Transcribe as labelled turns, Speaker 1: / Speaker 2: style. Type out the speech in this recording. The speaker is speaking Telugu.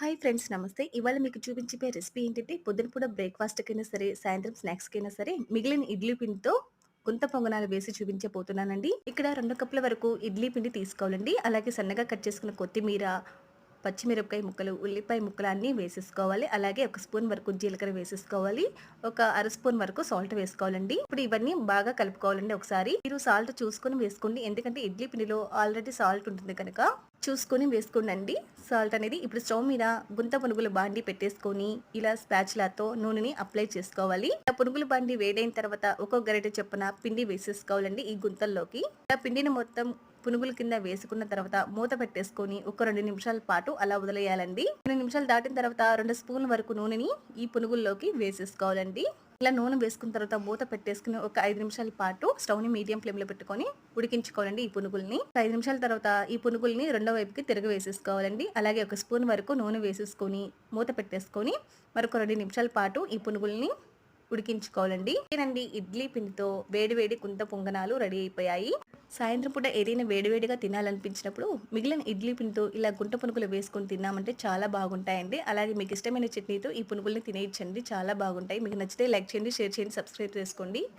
Speaker 1: హాయ్ ఫ్రెండ్స్ నమస్తే. ఇవాళ మీకు చూపించే రెసిపీ ఏంటంటే పొద్దున పూట బ్రేక్ఫాస్ట్కైనా సరే సాయంత్రం స్నాక్స్కైనా సరే మిగిలిన ఇడ్లీ పిండితో గుంత పొంగనాలు వేసి చూపించబోతున్నానండి. ఇక్కడ రెండు కప్పుల వరకు ఇడ్లీ పిండి తీసుకోవాలండి. అలాగే సన్నగా కట్ చేసుకున్న కొత్తిమీర పచ్చిమిరపకాయ ముక్కలు ఉల్లిపాయ ముక్కలు అన్నీ వేసేసుకోవాలి. అలాగే ఒక స్పూన్ వరకు జీలకర్ర వేసేసుకోవాలి. ఒక అర స్పూన్ వరకు సాల్ట్ వేసుకోవాలండి. ఇప్పుడు ఇవన్నీ బాగా కలుపుకోవాలండి ఒకసారి. మీరు సాల్ట్ చూసుకొని వేసుకోండి. ఎందుకంటే ఇడ్లీ పిండిలో ఆల్రెడీ సాల్ట్ ఉంటుంది కనుక. చూసుకొని వేసుకోండి సాల్ట్ అనేది ఇప్పుడు స్టవ్ మీద గుంత పునుగులు బాండి పెట్టేసుకొని ఇలా స్పాచ్లాతో నూనెని అప్లై చేసుకోవాలి. ఆ పునుగులు బాండి వేడైన తర్వాత ఒక్కొక్క గరిటె చొప్పున పిండి వేసేసుకోవాలండి ఈ గుంతల్లోకి. ఆ పిండిని మొత్తం పునుగుల కింద వేసుకున్న తర్వాత మూత పెట్టేసుకొని ఒక రెండు నిమిషాల పాటు అలా వదిలేయాలండి. రెండు నిమిషాలు దాటిన తర్వాత రెండు స్పూన్ల వరకు నూనెని ఈ పునుగుల్లోకి వేసేసుకోవాలండి. ఇలా నూనె వేసుకున్న తర్వాత మూత పెట్టేసుకుని ఒక ఐదు నిమిషాల పాటు స్టవ్ని మీడియం ఫ్లేమ్లో పెట్టుకొని ఉడికించుకోవాలండి ఈ పునుగుల్ని. ఐదు నిమిషాల తర్వాత ఈ పునుగుల్ని రెండో వైపుకి తిరగ వేసేసుకోవాలండి. అలాగే ఒక స్పూన్ వరకు నూనె వేసేసుకొని మూత పెట్టేసుకొని మరొక రెండు నిమిషాల పాటు ఈ పునుగుల్ని ఉడికించుకోవాలండి. ఏనండి ఇడ్లీ పిండితో వేడి వేడి కుంత పొంగనాలు రెడీ అయిపోయాయి. సాయంత్రం పూట ఏదైనా వేడివేడిగా తినాలనిపించినప్పుడు మిగిలిన ఇడ్లీ పిండితో ఇలా గుంట పునుగులు వేసుకొని తిన్నామంటే చాలా బాగుంటాయండి. అలాగే మీకు ఇష్టమైన చట్నీతో ఈ పునుగుల్ని తినేయచ్చండి. చాలా బాగుంటాయి. మీకు నచ్చితే లైక్ చేయండి షేర్ చేయండి సబ్స్క్రైబ్ చేసుకోండి.